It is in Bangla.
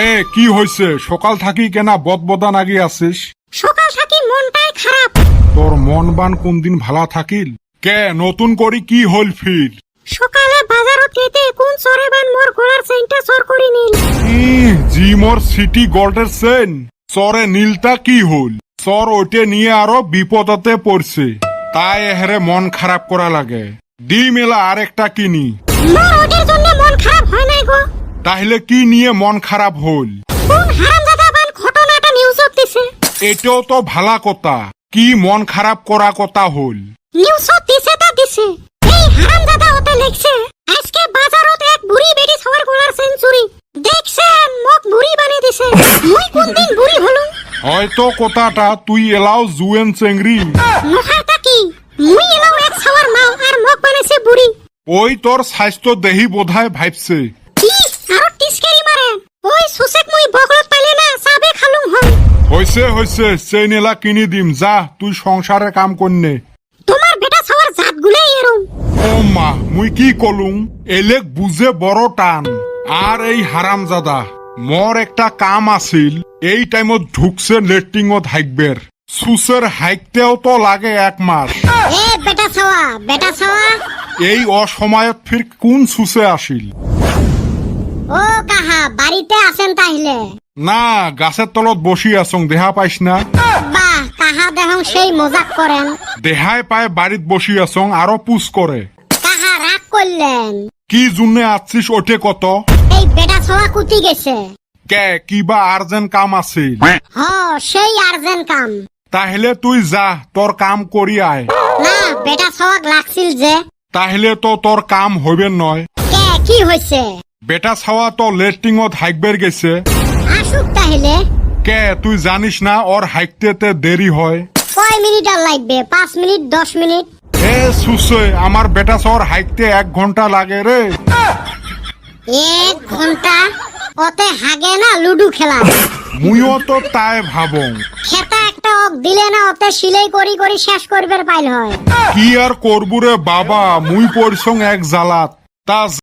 এ কি হয়েছে সকাল থাকি কেনা বদবদা নাগি আছিস? সকাল থাকি মনটাই খারাপ। তোর মন বান কোন দিন ভালা থাকিল? কে নতুন করি কি হল ফির সকালে বাজারত কোন চরে বান মোর গলার চেইনটা চর করে নিল। জি মোর সিটি গোল্ডের সেন চরে নীলটা কি হল চর ওইটে নিয়ে আরও বিপদতে পড়ছে। তাই এহারে মন খারাপ করা লাগে। দি মেলা আরেকটা কিনি। মোর জন্য তাহলে কি নিয়ে মন খারাপ হল? কোন হারামজাদা বান ঘটনাটা নিউজত দিছে। এটাও তো ভালা কথা। কি মন খারাপ করা কথা হল? দিছে তা দিছে। এই হারামজাদা ওতে লিখছে আজকে বাজারত এক বুড়ি বেটি সবার গলার চেইন দেখছেন মোক বুড়ি বানিয়ে দিছে। মুই কোন দিন বুড়ি হলুম হয়তো কথাটা তুই এলাও জুয়েন চেংরি নহাটা কি? মুই এলাও এক সবার মাও আর মোক বানাইছে বুড়ি। ওই তোর স্বাস্থ্য দেহি বোধায় ভাবছে কি আরও টিসকেরি মারে ওই সুসেক মুই বগলত পাইলে না চাবে খালুম হল হয়েছে হয়েছে চেইন এলা কিনি দিম যা তুই সংসারে কাম করনে তোমার বেটা সবার জাত গুলাই এরম। ও মা মুই কি কলুম? এলেক বুঝে বড় টান। আর এই হারামজাদা মোর একটা কাম আছিল এই টাইমত ঢুকছে লেট্টিংত হাইকবের। সুসের হাইকতেও তো লাগে এক মাস। এ বেটা ছাওয়া বেটা ছাওয়া। এই অসময়ত ফির কোন সুসে আসিল? ও কাহা বাড়িতে আছেন তাইলে। না গাছের তলত বসি আছং দেহা পাইস না? বাহ কাহা দেহং সেই মজাক করেন। দেহায় পায় বাড়িত বসি আছং আরও পুষ করে রাগ করলেন কি জুনে আছিস ওঠে কত? এই বেটা কুতি গেছে। কে কিবা আর্জেন্ট কাম আছিল? হ সেই আর্জেন্ট কাম। তাহলে তুই যা তোর কাম করি আয়। না বেটা ছাওয়াক লাগছিল যে। তাহলে তো তোর কাম হইবে নয়। কে কি হইছে বেটা ছাওয়া তো লেট্রিংত হাইকবের গেছে। আসুক তাহলে। কে তুই জানিস না ওর হাইকতে দেরি হয়? কয় মিনিট আর লাগবে? পাঁচ মিনিট দশ মিনিট? এ সুসে আমার বেটা ছাওয়ার হাইকতে এক ঘণ্টা লাগে রে। এক ঘণ্টা? ওতে হাগে না লুডু খেলা? মুইও তো তাই ভাবং। খেতা একটা অক দিলে না ওতে সিলাই করি করি শেষ করবার পাইল হয়। কি আর করবু রে বাবা? মুই পড়ছং এক জালাত তা